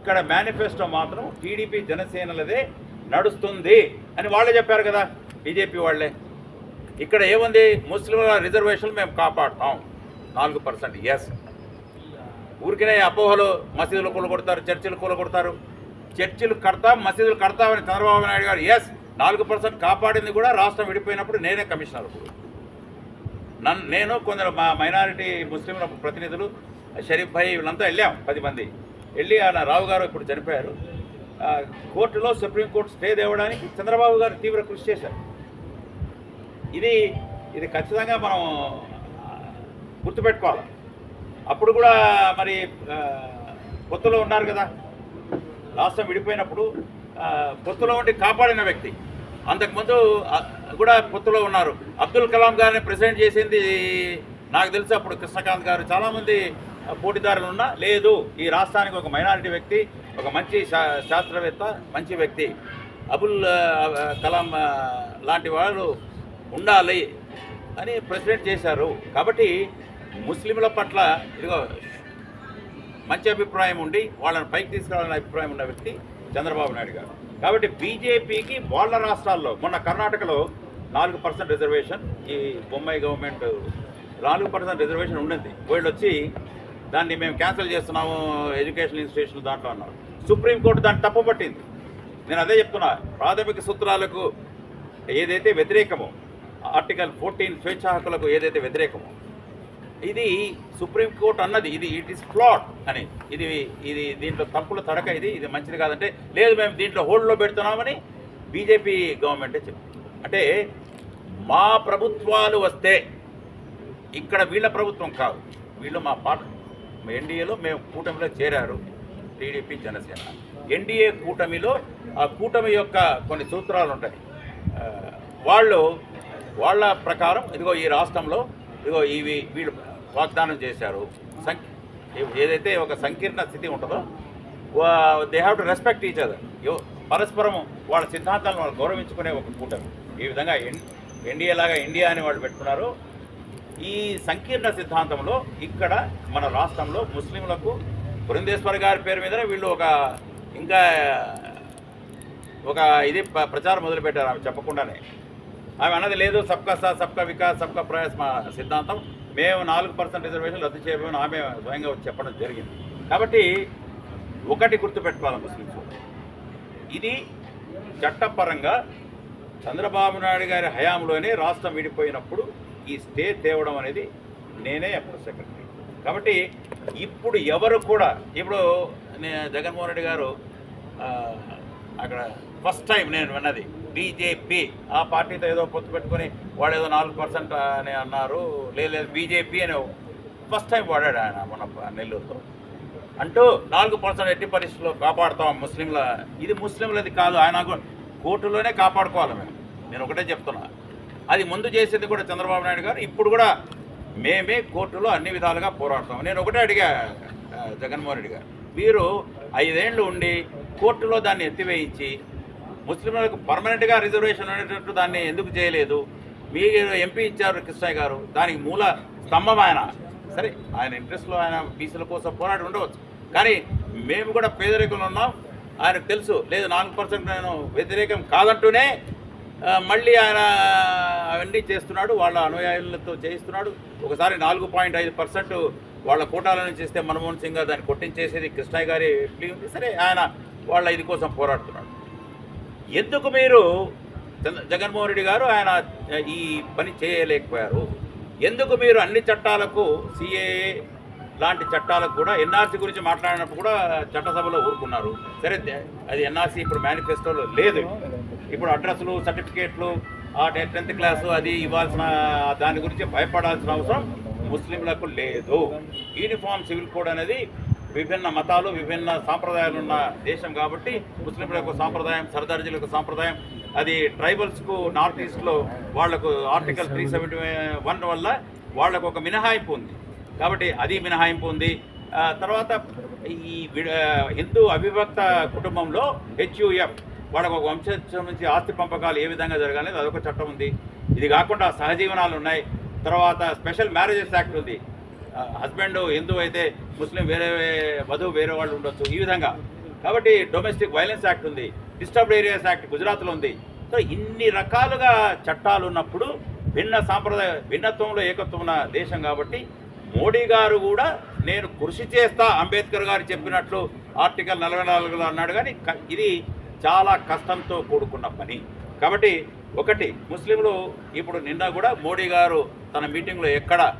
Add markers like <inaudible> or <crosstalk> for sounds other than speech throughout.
ఇక్కడ మేనిఫెస్టో మాత్రం టీడీపీ జనసేనలదే నడుస్తుంది అని వాళ్ళే చెప్పారు కదా బీజేపీ వాళ్ళే. ఇక్కడ ఏముంది? ముస్లింల రిజర్వేషన్లు మేము కాపాడుతాం. నాలుగు పర్సెంట్ ఎస్ ఊరికినే అపోహలు మసీదులు కూలగొడతారు చర్చిలు కూలగొడతారు. చర్చిలు కడతాం మసీదులు కడతామని చంద్రబాబు నాయుడు గారు ఎస్ నాలుగు పర్సెంట్ కాపాడింది కూడా రాష్ట్రం విడిపోయినప్పుడు నేనే కమిషనర్ నన్ను నేను కొందరు మా మైనారిటీ ముస్లింల ప్రతినిధులు షరీఫ్ భాయ్ వీళ్ళంతా వెళ్ళాం పది మంది. వెళ్ళి ఆయన రావు గారు ఇప్పుడు చనిపోయారు. కోర్టులో సుప్రీంకోర్టు స్టే తేవడానికి చంద్రబాబు గారు తీవ్ర కృషి చేశారు. ఇది ఇది ఖచ్చితంగా మనం గుర్తుపెట్టుకోవాలి. అప్పుడు కూడా మరి ఆ, పొత్తులో ఉన్నారు కదా. రాష్ట్రం విడిపోయినప్పుడు ఆ, పొత్తులో ఉండి కాపాడిన వ్యక్తి. అంతకుముందు కూడా పొత్తులో ఉన్నారు. అబ్దుల్ కలాం గారిని ప్రెసిడెంట్ చేసింది నాకు తెలిసి అప్పుడు కృష్ణకాంత్ గారు. చాలామంది పోటీదారులు ఉన్నా లేదు ఈ రాష్ట్రానికి ఒక మైనారిటీ వ్యక్తి ఒక మంచి శాస్త్రవేత్త మంచి వ్యక్తి. అబుల్ కలాం లాంటి వాళ్ళు ఉండాలి అని ప్రెసిడెంట్ చేశారు. కాబట్టి ముస్లింల పట్ల ఇదిగో మంచి అభిప్రాయం ఉండి వాళ్ళని పైకి తీసుకురావాలనే అభిప్రాయం ఉన్న వ్యక్తి చంద్రబాబు నాయుడు గారు. కాబట్టి బీజేపీకి వాళ్ళ రాష్ట్రాల్లో మొన్న కర్ణాటకలో నాలుగు పర్సెంట్ రిజర్వేషన్ ఈ బొంబాయి గవర్నమెంట్ నాలుగు పర్సెంట్ రిజర్వేషన్ ఉండింది. వీళ్ళు వచ్చి దాన్ని మేము క్యాన్సిల్ చేస్తున్నాము ఎడ్యుకేషన్ ఇన్స్టిట్యూషన్ దాంట్లో అన్నారు. సుప్రీంకోర్టు దాన్ని తప్పుపట్టింది నేను అదే చెప్తున్నా ప్రాథమిక సూత్రాలకు ఏదైతే వ్యతిరేకమో ఆర్టికల్ ఫోర్టీన్ స్వేచ్ఛ హక్కులకు ఏదైతే వ్యతిరేకమో ఇది సుప్రీంకోర్టు అన్నది ఇది ఇట్ ఇస్ ఫ్లాట్ అని. ఇది ఇది దీంట్లో తప్పుల తడక ఇది ఇది మంచిది కాదంటే లేదు మేము దీంట్లో హోల్డ్లో పెడుతున్నామని బీజేపీ గవర్నమెంటే చెప్పింది. అంటే మా ప్రభుత్వాలు వస్తే ఇక్కడ వీళ్ళ ప్రభుత్వం కాదు వీళ్ళు మా పార్టీ. ఎన్డీఏలో మేము కూటమిలో చేరారు టీడీపీ జనసేన. ఎన్డీఏ కూటమిలో ఆ కూటమి యొక్క కొన్ని సూత్రాలు ఉంటాయి. వాళ్ళు వాళ్ళ ప్రకారం ఇదిగో ఈ రాష్ట్రంలో ఇదిగో ఇవి వీళ్ళు వాగ్దానం చేశారు. సం ఏదైతే ఒక సంకీర్ణ స్థితి ఉంటుందో they have to respect each other పరస్పరం వాళ్ళ సిద్ధాంతాలను వాళ్ళు గౌరవించుకునే ఒక కూటమి. ఈ విధంగా ఎన్ ఎన్డీఏ లాగా ఇండియా అని వాళ్ళు పెట్టుకున్నారు. ఈ సంకీర్ణ సిద్ధాంతంలో ఇక్కడ మన రాష్ట్రంలో ముస్లింలకు బృందేశ్వర్ గారి పేరు మీద వీళ్ళు ఒక ఇంకా ఒక ఇది ప్ర- ప్రచారం మొదలుపెట్టారు ఆమె చెప్పకుండానే. ఆమె అన్నది లేదు సబ్కా సా సబ్కా వికాస్ సబ్కా ప్రయాస్ మా సిద్ధాంతం. మేము నాలుగు పర్సెంట్ రిజర్వేషన్ రద్దు చేయమని ఆమె స్వయంగా చెప్పడం జరిగింది. కాబట్టి ఒకటి గుర్తుపెట్టుకోవాలి ముస్లింస్. ఇది చట్టపరంగా చంద్రబాబు నాయుడు గారి హయాంలోనే రాష్ట్రం విడిపోయినప్పుడు ఈ స్టే తేవడం అనేది నేనే అప్పుడు సెక్రటరీ. కాబట్టి ఇప్పుడు ఎవరు కూడా ఇప్పుడు నే- జగన్మోహన్ రెడ్డి గారు అక్కడ ఫస్ట్ టైం నేను విన్నది బీజేపీ ఆ పార్టీతో ఏదో పొత్తు పెట్టుకొని వాడు ఏదో నాలుగు పర్సెంట్ అని అన్నారు లేదు బీజేపీ అని ఫస్ట్ టైం వాడాడు ఆయన మన నెల్లూరుతో అంటూ నాలుగు పర్సెంట్ ఎట్టి పరిస్థితుల్లో కాపాడుతాం ముస్లింల ఇది ముస్లింలది కాదు ఆయన కూడా కోర్టులోనే కాపాడుకోవాలి మేము. నేను ఒకటే చెప్తున్నా. అది ముందు చేసేది కూడా చంద్రబాబు నాయుడు గారు. ఇప్పుడు కూడా మేమే కోర్టులో అన్ని విధాలుగా పోరాడతాం నేను ఒకటే అడిగా జగన్మోహన్ రెడ్డి గారు. మీరు ఐదేళ్ళు ఉండి కోర్టులో దాన్ని ఎత్తివేయించి ముస్లింలకు పర్మనెంట్గా రిజర్వేషన్ ఉండేటట్టు దాన్ని ఎందుకు చేయలేదు? మీరు ఎంపీ ఇచ్చారు కృష్ణయ్య గారు. దానికి మూల స్తంభం ఆయన. సరే ఆయన ఇంట్రెస్ట్లో ఆయన బీసీల కోసం పోరాడి ఉండవచ్చు. కానీ మేము కూడా పేదరికంలో ఉన్నాం. ఆయనకు తెలుసు. లేదు నాలుగు పర్సెంట్ నేను వ్యతిరేకం కాదంటూనే మళ్ళీ ఆయన అవన్నీ చేస్తున్నాడు వాళ్ళ అనుయాయులతో చేయిస్తున్నాడు. ఒకసారి నాలుగు పాయింట్ ఐదు పర్సెంట్ వాళ్ళ కోటాలను చేస్తే మన్మోహన్ సింగ్ గారు దాన్ని కొట్టించేసేది కృష్ణయ్య గారి ప్లీ ఉంది. సరే ఆయన వాళ్ళ ఇది కోసం పోరాడుతున్నాడు. ఎందుకు మీరు జగన్మోహన్ రెడ్డి గారు ఆయన ఈ పని చేయలేకపోయారు? ఎందుకు మీరు అన్ని చట్టాలకు సిఏఏ లాంటి చట్టాలకు కూడా ఎన్ఆర్సీ గురించి మాట్లాడినప్పుడు కూడా చట్టసభలో ఊరుకున్నారు? సరే అది ఎన్ఆర్సీ ఇప్పుడు మేనిఫెస్టోలో లేదు. ఇప్పుడు అడ్రస్లు సర్టిఫికేట్లు ఆ టెన్త్ క్లాసు అది ఇవ్వాల్సిన దాని గురించి భయపడాల్సిన అవసరం ముస్లింలకు లేదు. యూనిఫామ్ సివిల్ కోడ్ అనేది విభిన్న మతాలు విభిన్న సాంప్రదాయాలు ఉన్న దేశం కాబట్టి ముస్లింలకు సాంప్రదాయం సర్దార్జీలకు సాంప్రదాయం అది ట్రైబల్స్కు నార్త్ ఈస్ట్లో వాళ్ళకు ఆర్టికల్ త్రీ సెవెంటీ వన్ వల్ల వాళ్ళకు ఒక మినహాయింపు ఉంది. కాబట్టి అది మినహాయింపు ఉంది. తర్వాత ఈ హిందూ అవిభక్త కుటుంబంలో హెచ్యుఎఫ్ వాళ్ళకు ఒక వంశం నుంచి ఆస్తి పంపకాలు ఏ విధంగా జరగాలి అదొక చట్టం ఉంది. ఇది కాకుండా సహజీవనాలు ఉన్నాయి. తర్వాత స్పెషల్ మ్యారేజెస్ యాక్ట్ ఉంది. హస్బెండ్ హిందూ అయితే ముస్లిం వేరే వధువు వేరే వాళ్ళు ఉండొచ్చు ఈ విధంగా. కాబట్టి డొమెస్టిక్ వైలెన్స్ యాక్ట్ ఉంది. డిస్టర్బ్డ్ ఏరియాస్ యాక్ట్ గుజరాత్లో ఉంది. సో ఇన్ని రకాలుగా చట్టాలు ఉన్నప్పుడు భిన్న సాంప్రదాయ భిన్నత్వంలో ఏకత్వం ఉన్న దేశం కాబట్టి మోడీ గారు కూడా నేను కృషి చేస్తా అంబేద్కర్ గారు చెప్పినట్లు ఆర్టికల్ నలభై నాలుగులో అన్నాడు కానీ ఇది చాలా కష్టంతో కూడుకున్న పని. కాబట్టి ఒకటి ముస్లింలు ఇప్పుడు నిన్న కూడా మోడీ గారు తన మీటింగ్లో ఎక్కడ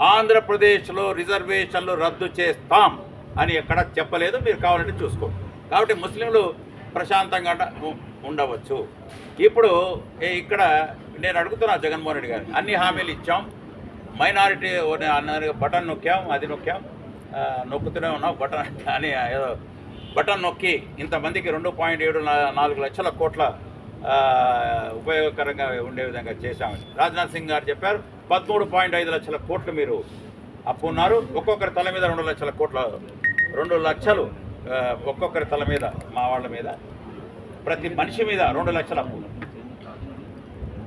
ఆంధ్రప్రదేశ్లో రిజర్వేషన్లు రద్దు చేస్తాం అని ఎక్కడ చెప్పలేదు మీరు కావాలంటే చూసుకోండి కాబట్టి ముస్లింలు ప్రశాంతంగా ఉండవచ్చు. ఇప్పుడు ఏ- ఇక్కడ నేను అడుగుతున్నా జగన్మోహన్ రెడ్డి గారు అన్ని హామీలు ఇచ్చాం. మైనారిటీ అన్నారు బటన్ నొక్కాం అది నొక్కాం. నొక్కుతూనే ఉన్నాం బటన్ అని ఏదో బటన్ నొక్కి ఇంతమందికి రెండు పాయింట్ ఏడు నాలుగు లక్షల కోట్ల ఉపయోగకరంగా ఉండే విధంగా చేశామని. రాజ్నాథ్ సింగ్ గారు చెప్పారు పదమూడు పాయింట్ ఐదు లక్షల కోట్లు మీరు అప్పు ఉన్నారు ఒక్కొక్కరి తల మీద రెండు లక్షల కోట్ల రెండు లక్షలు ఒక్కొక్కరి తల మీద మా వాళ్ళ మీద ప్రతి మనిషి మీద రెండు లక్షల అప్పు.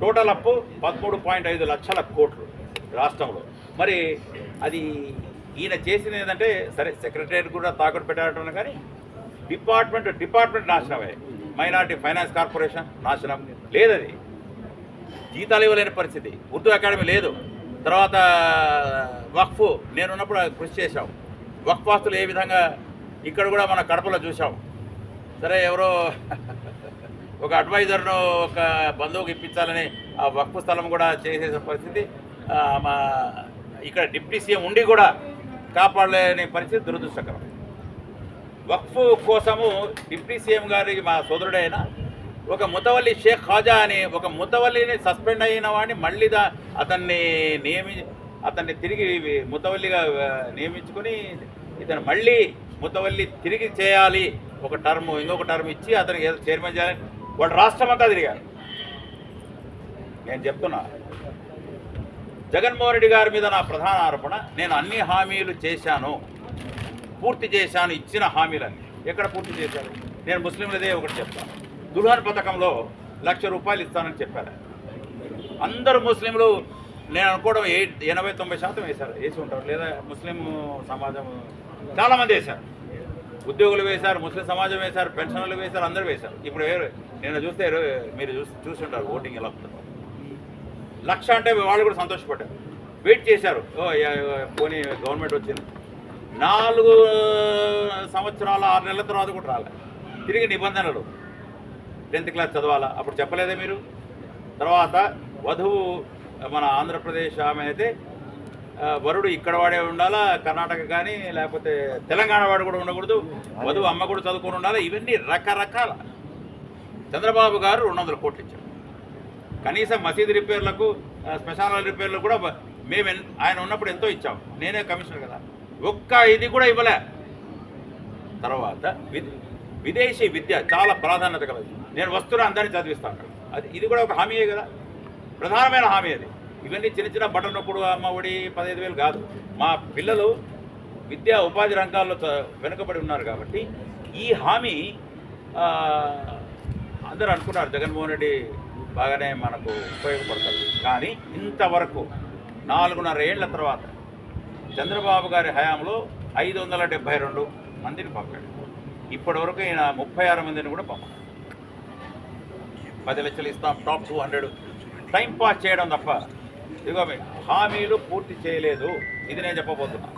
టోటల్ అప్పు పదమూడు పాయింట్ ఐదు లక్షల కోట్లు రాష్ట్రంలో. మరి అది ఈయన చేసింది ఏంటంటే సరే సెక్రటరీ కూడా తాకట్టు పెట్టారట కానీ డిపార్ట్మెంట్ డిపార్ట్మెంట్ నాశనమే. మైనార్టీ ఫైనాన్స్ కార్పొరేషన్ నాశనం. లేదది. జీతాలు ఇవ్వలేని పరిస్థితి. ఉర్దూ అకాడమీ లేదు. తర్వాత వక్ఫ్. నేనున్నప్పుడు కృషి చేశాం. వక్ఫ్ ఆస్తులు ఏ విధంగా ఇక్కడ కూడా మన కడపలో చూసాం సరే ఎవరో <laughs> ఒక అడ్వైజర్ను ఒక బంధువుకి ఇప్పించాలని ఆ వక్ఫ్ స్థలం కూడా చేసేసిన పరిస్థితి. మా ఇక్కడ డిప్యూటీ సీఎం ఉండి కూడా కాపాడలేని పరిస్థితి దురదృష్టకరం. వక్ఫ్ కోసము డిప్యూటీ సీఎం గారికి మా సోదరుడైన ఒక ముతవల్లి షేక్ ఖాజా అని ఒక ముతవల్లిని సస్పెండ్ అయిన వాడిని మళ్ళీ దా అతన్ని నియమి అతన్ని తిరిగి ముతవల్లిగా నియమించుకుని నియమించుకొని ఇతను మళ్ళీ ముతవల్లి తిరిగి చేయాలి. ఒక టర్మ్ ఇంకొక టర్మ్ ఇచ్చి అతనికి ఏదో చైర్మన్ చేయాలి. వాడు రాష్ట్రం అంతా తిరిగారు. నేను చెప్తున్నా జగన్మోహన్ రెడ్డి గారి మీద నా ప్రధాన ఆరోపణ నేను అన్ని హామీలు చేశాను. పూర్తి చేశాను ఇచ్చిన హామీలన్నీ. ఎక్కడ పూర్తి చేశారు? నేను ముస్లింలదే ఒకటి చెప్తాను దుల్హన్ పథకంలో లక్ష రూపాయలు ఇస్తానని చెప్పారు. అందరు ముస్లింలు నేను అనుకోవడం ఏ ఎనభై తొంభై శాతం వేశారు. వేసి ఉంటారు. లేదా ముస్లిం సమాజం చాలామంది వేశారు. ఉద్యోగులు వేశారు ముస్లిం సమాజం వేశారు పెన్షన్లు వేశారు అందరూ వేశారు. ఇప్పుడు వేరు నేను చూస్తే మీరు చూసి చూసి ఉంటారు ఓటింగ్ ఎలా ఉంటుందో. లక్ష అంటే వాళ్ళు కూడా సంతోషపడ్డారు. వెయిట్ చేశారు. ఓ పోనీ గవర్నమెంట్ వచ్చింది. నాలుగు సంవత్సరాల ఆరు నెలల తర్వాత కూడా రాలే. తిరిగి నిబంధనలు. టెన్త్ క్లాస్ చదవాలా? అప్పుడు చెప్పలేదే మీరు? తర్వాత వధువు మన ఆంధ్రప్రదేశ్ ఆమె అయితే వరుడు ఇక్కడ వాడే ఉండాలా? కర్ణాటక కానీ లేకపోతే తెలంగాణ వాడు కూడా ఉండకూడదు. వధువు అమ్మ కూడా చదువుకొని ఉండాలా? ఇవన్నీ రకరకాల. చంద్రబాబు గారు రెండు వందల కోట్లు ఇచ్చారు. కనీసం మసీదు రిపేర్లకు స్పెషాల శ్మశానాల రిపేర్లకు కూడా మేము ఆయన ఉన్నప్పుడు ఎంతో ఇచ్చాం. నేనే కమిషనర్ కదా. ఒక్క ఇది కూడా ఇవ్వలే. తర్వాత విద్- విదేశీ విద్య చాలా ప్రాధాన్యత కలదు. నేను వస్తున్నా అందరినీ చదివిస్తాను అది ఇది కూడా ఒక హామీయే కదా. ప్రధానమైన హామీ అది. ఇవన్నీ చిన్న చిన్న బటన్ నొప్పుడు అమ్మ ఒడి పదహైదు వేలు కాదు. మా పిల్లలు విద్యా ఉపాధి రంగాల్లో వెనుకబడి ఉన్నారు కాబట్టి ఈ హామీ అందరూ అనుకున్నారు జగన్మోహన్ రెడ్డి బాగానే మనకు ఉపయోగపడతారు కానీ ఇంతవరకు నాలుగున్నర ఏళ్ళ తర్వాత చంద్రబాబు గారి హయాంలో ఐదు వందల డెబ్బై రెండు మందిని పంపాడు. ఇప్పటి వరకు ఈయన ముప్పై ఆరు మందిని కూడా పంపాడు పది లక్షలు ఇస్తాం top two hundred. Time pass చేయడం తప్ప ఇదిగో హామీలు పూర్తి చేయలేదు. ఇది నేను చెప్పబోతున్నా.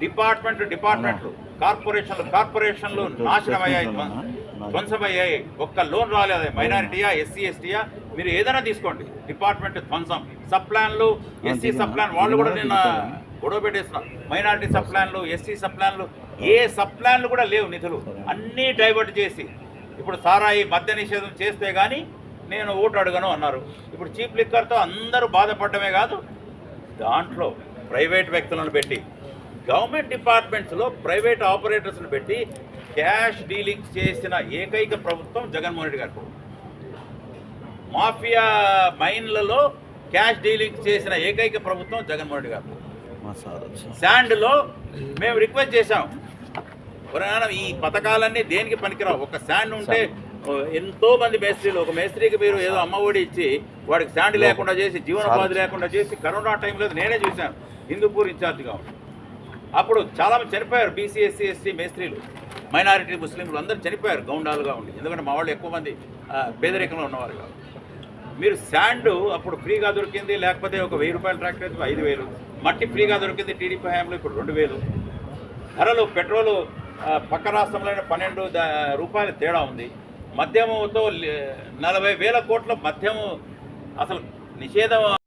డిపార్ట్మెంట్ డిపార్ట్మెంట్లు కార్పొరేషన్లు కార్పొరేషన్లు నాశనం అయ్యాయి. ధ్వం- ధ్వంసమయ్యాయి. ఒక్క లోన్ రాలేదు. మైనారిటీయా ఎస్సీ ఎస్టీయా? మీరు ఏదైనా తీసుకోండి. డిపార్ట్మెంట్ ధ్వంసం. సబ్ ప్లాన్లు ఎస్సీ సబ్ ప్లాన్ వాళ్ళు కూడా నిన్న గొడవ పెట్టేస్తున్నారు మైనారిటీ సబ్ ప్లాన్లు ఎస్సీ సబ్ ప్లాన్లు ఏ సబ్ ప్లాన్లు కూడా లేవు నిధులు. అన్నీ డైవర్ట్ చేసి ఇప్పుడు సారాయి మద్య నిషేధం చేస్తే కానీ నేను ఓటు అడగను అన్నారు. ఇప్పుడు చీప్ లిక్కర్తో అందరూ బాధపడమే కాదు దాంట్లో ప్రైవేట్ వ్యక్తులను పెట్టి గవర్నమెంట్ డిపార్ట్మెంట్స్లో ప్రైవేట్ ఆపరేటర్స్ని పెట్టి క్యాష్ డీలింగ్ చేసిన ఏకైక ప్రభుత్వం జగన్మోహన్ రెడ్డి గారు మాఫియా మైన్లలో క్యాష్ డీలింగ్ చేసిన ఏకైక ప్రభుత్వం జగన్మోహన్ రెడ్డి గారు శాండ్లో మేము రిక్వెస్ట్ చేశాం. ఎవరైనా ఈ పథకాలన్నీ దేనికి పనికిరావు? ఒక శాండ్ ఉంటే ఎంతో మంది మేస్త్రీలు ఒక మేస్త్రికి మీరు ఏదో అమ్మఒడి ఇచ్చి వాడికి శాండ్ లేకుండా చేసి జీవనోపాధి లేకుండా చేసి కరోనా టైంలో నేనే చూశాను. హిందూపూర్ ఇన్ఛార్జ్గా అప్పుడు చాలామంది చనిపోయారు బీసీ ఎస్సీ మేస్త్రీలు. మైనారిటీ ముస్లింలు అందరూ చనిపోయారు గౌండాలుగా ఉండి. ఎందుకంటే మా వాళ్ళు ఎక్కువ మంది పేదరికంలో ఉన్నవారు కాదు మీరు శాండ్ అప్పుడు ఫ్రీగా దొరికింది లేకపోతే ఒక వెయ్యి రూపాయల ట్రాక్టర్ అయితే ఐదు వేలు. మట్టి ఫ్రీగా దొరికింది టీడీపీ హయాంలో ఇప్పుడు రెండు వేలు. ధరలు పెట్రోలు పక్క రాష్ట్రంలో పన్నెండు రూపాయల తేడా ఉంది. మద్యముతో నలభై వేల కోట్ల మద్యము అసలు నిషేధం